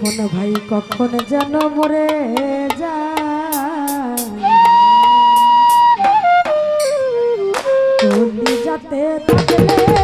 কোন ভাই কখন যেন মরে যা যাতে থাকলে